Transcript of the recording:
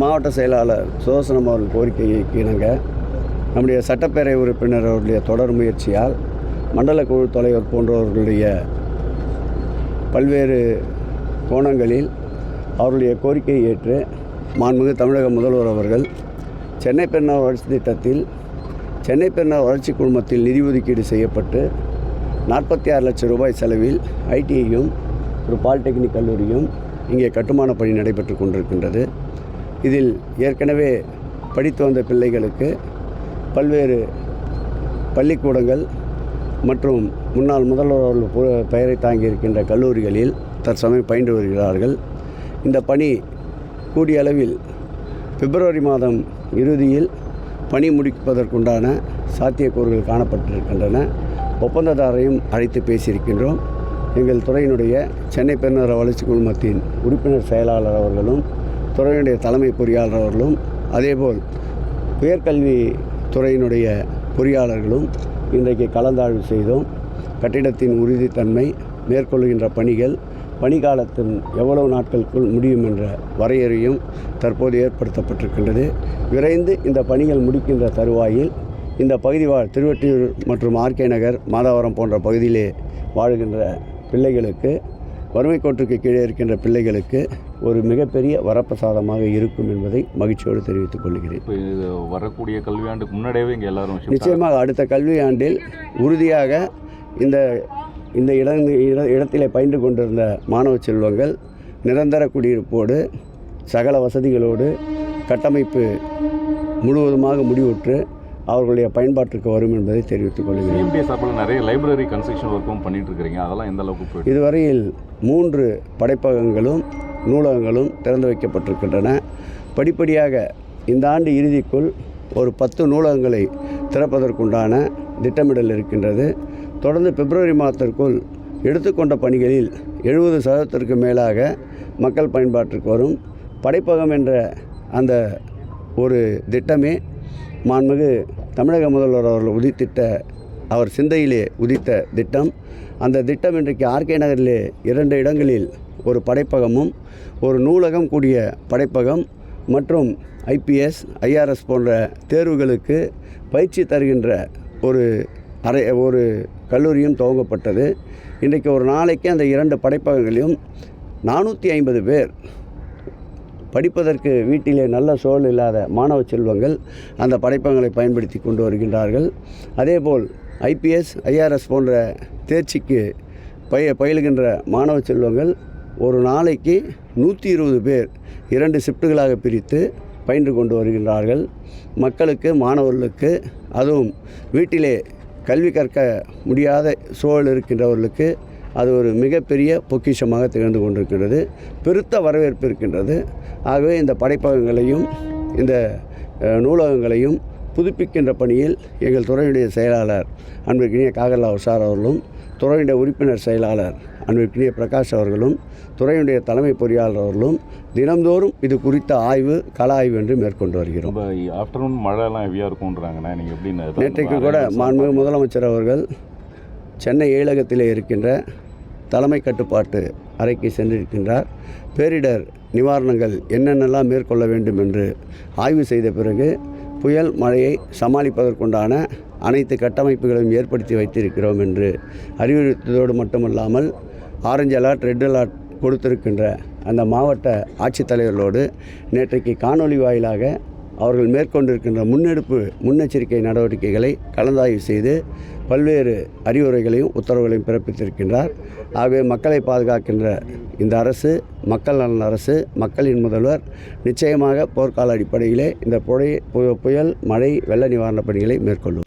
மாவட்ட செயலாளர் சுதர்சனம் அவர்கள் கோரிக்கைக்கு இணங்க நம்முடைய சட்டப்பேரவை உறுப்பினர் அவருடைய தொடர் முயற்சியால் மண்டல குழு தலைவர் போன்றவர்களுடைய பல்வேறு கோணங்களில் அவருடைய கோரிக்கையை ஏற்று மாண்புமிகு தமிழக முதல்வர் அவர்கள் சென்னை பெருநா வளர்ச்சி திட்டத்தில் சென்னை பெருநா வளர்ச்சி குழுமத்தில் நிதி ஒதுக்கீடு செய்யப்பட்டு நாற்பத்தி ஆறு லட்சம் ரூபாய் செலவில் ஐடிஐயும் ஒரு பாலிடெக்னிக் கல்லூரியும் இங்கே கட்டுமான பணி நடைபெற்று கொண்டிருக்கின்றது. இதில் ஏற்கனவே படித்து வந்த பிள்ளைகளுக்கு பல்வேறு பள்ளிக்கூடங்கள் மற்றும் முன்னாள் முதல்வர் அவர்கள் பெயரை தாங்கியிருக்கின்ற கல்லூரிகளில் தற்சமயம் பயின்று வருகிறார்கள். இந்த பணி கூடிய அளவில் பிப்ரவரி மாதம் இறுதியில் பணி முடிப்பதற்குண்டான சாத்தியக்கூறுகள் காணப்பட்டிருக்கின்றன. ஒப்பந்ததாரையும் அழைத்து பேசியிருக்கின்றோம். எங்கள் துறையினுடைய சென்னை பெருநகர வளர்ச்சி குழுமத்தின் உறுப்பினர் செயலாளர் அவர்களும் துறையினுடைய தலைமை பொறியாளர் அவர்களும் அதேபோல் உயர்கல்வி துறையினுடைய பொறியாளர்களும் இன்றைக்கு கலந்தாய்வு செய்தோம். கட்டிடத்தின் உறுதித்தன்மை மேற்கொள்கின்ற பணிகள் பணிக்காலத்தின் எவ்வளவு நாட்களுக்குள் முடியும் என்ற வரையறையும் தற்போது ஏற்படுத்தப்பட்டிருக்கின்றது. விரைந்து இந்த பணிகள் முடிக்கின்ற தருவாயில் இந்த பகுதி வாழ் திருவொற்றியூர் மற்றும் ஆர்கே நகர் மாதாவரம் போன்ற பகுதியிலே வாழ்கின்ற பிள்ளைகளுக்கு வறுமை கோட்டுக்கு கீழே இருக்கின்ற பிள்ளைகளுக்கு ஒரு மிகப்பெரிய வரப்பிரசாதமாக இருக்கும் என்பதை மகிழ்ச்சியோடு தெரிவித்துக் கொள்கிறேன். இது வரக்கூடிய கல்வியாண்டுக்கு முன்னாடியே இங்கே எல்லாரும் நிச்சயமாக அடுத்த கல்வியாண்டில் உறுதியாக இந்த இந்த இட இட- இடத்திலே பயின்று கொண்டிருந்த மாணவ செல்வங்கள் நிரந்தர குடியிருப்போடு சகல வசதிகளோடு கட்டமைப்பு முழுவதுமாக முடிவுற்று அவர்களுடைய பயன்பாட்டிற்கு வரும் என்பதை தெரிவித்துக் கொள்கிறேன். சார்பில் நிறைய லைப்ரரி கன்ஸ்ட்ரக்ஷன் ஒர்க்கும் பண்ணிட்டு இருக்கிறீங்க. அதெல்லாம் எந்த அளவுக்கு இதுவரையில் மூன்று படைப்பகங்களும் நூலகங்களும் திறந்து வைக்கப்பட்டிருக்கின்றன. படிப்படியாக இந்த ஆண்டு இறுதிக்குள் ஒரு பத்து நூலகங்களை திறப்பதற்குண்டான திட்டமிடல் இருக்கின்றது. தொடர்ந்து பிப்ரவரி மாதத்திற்குள் எடுத்துக்கொண்ட பணிகளில் எழுபது சதவீதத்திற்கு மேலாக மக்கள் பயன்பாட்டிற்கு வரும். படைப்பகம் என்ற அந்த ஒரு திட்டமே மாண்புமிகு தமிழக முதல்வர் அவர்கள் உதித்திட்ட அவர் சிந்தையிலே உதித்த திட்டம். அந்த திட்டம் இன்றைக்கு ஆர்கே நகரிலே இரண்டு இடங்களில் ஒரு படைப்பகமும் ஒரு நூலகம் கூடிய படைப்பகம் மற்றும் ஐபிஎஸ் ஐஆர்எஸ் போன்ற தேர்வுகளுக்கு பயிற்சி தருகின்ற ஒரு அறை ஒரு கல்லூரியும் துவங்கப்பட்டது. இன்றைக்கு ஒரு நாளைக்கு அந்த இரண்டு படைப்பகங்களையும் நானூற்றி ஐம்பது பேர் படிப்பதற்கு வீட்டிலே நல்ல சூழல் இல்லாத மாணவ செல்வங்கள் அந்த படைப்பகங்களை பயன்படுத்தி கொண்டு வருகின்றார்கள். அதேபோல் ஐபிஎஸ் ஐஆர்எஸ் போன்ற தேர்ச்சிக்கு பய பயிலுகின்ற மாணவ செல்வங்கள் ஒரு நாளைக்கு நூற்றி இருபது பேர் இரண்டு ஷிஃப்ட்டுகளாக பிரித்து பயின்று கொண்டு வருகின்றார்கள். மக்களுக்கு மாணவர்களுக்கு அதுவும் வீட்டிலே கல்வி கற்க முடியாத சூழல் இருக்கின்றவர்களுக்கு அது ஒரு மிகப்பெரிய பொக்கிஷமாக திகழ்ந்து கொண்டிருக்கின்றது. பெருத்த வரவேற்பு இருக்கின்றது. ஆகவே இந்த படைப்பகங்களையும் இந்த நூலகங்களையும் புதுப்பிக்கின்ற பணியில் எங்கள் துறையுடைய செயலாளர் அன்பிற்கினிய காகர்லா உஷார் அவர்களும் துறையுடைய உறுப்பினர் செயலாளர் அன்பிற்கினிய பிரகாஷ் அவர்களும் துறையுடைய தலைமை பொறியாளர் அவர்களும் தினம்தோறும் இது குறித்த ஆய்வு கள ஆய்வு என்று மேற்கொண்டு வருகிறோம். ஆஃப்டர்நூன் மழைலாம் ஹெவியாக இருக்கும்ன்றாங்கண்ணா. நீங்கள் எப்படி நேற்றைக்கு கூட மாண்புமிகு முதலமைச்சர் அவர்கள் சென்னை ஏழகத்திலே இருக்கின்ற தலைமை கட்டுப்பாட்டு அறைக்கு சென்றிருக்கின்றார். பேரிடர் நிவாரணங்கள் என்னென்னலாம் மேற்கொள்ள வேண்டும் என்று ஆய்வு செய்த பிறகு புயல் மழையை சமாளிப்பதற்குண்டான அனைத்து கட்டமைப்புகளையும் ஏற்படுத்தி வைத்திருக்கிறோம் என்று அறிவுறுத்ததோடு மட்டுமல்லாமல் ஆரஞ்சு அலர்ட் ரெட் அலர்ட் கொடுத்திருக்கின்ற அந்த மாவட்ட ஆட்சித்தலைவர்களோடு நேற்றைக்கு காணொளி வாயிலாக அவர்கள் மேற்கொண்டிருக்கின்ற முன்னெடுப்பு முன்னெச்சரிக்கை நடவடிக்கைகளை கலந்தாய்வு செய்து பல்வேறு அறிவுரைகளையும் உத்தரவுகளையும் பிறப்பித்திருக்கின்றார். ஆகவே மக்களை பாதுகாக்கின்ற இந்த அரசு மக்கள் நலன் அரசு மக்களின் முதல்வர் நிச்சயமாக போர்க்கால அடிப்படையிலே இந்த புழை பு- புயல் மழை வெள்ள நிவாரணப் பணிகளை மேற்கொள்ளும்.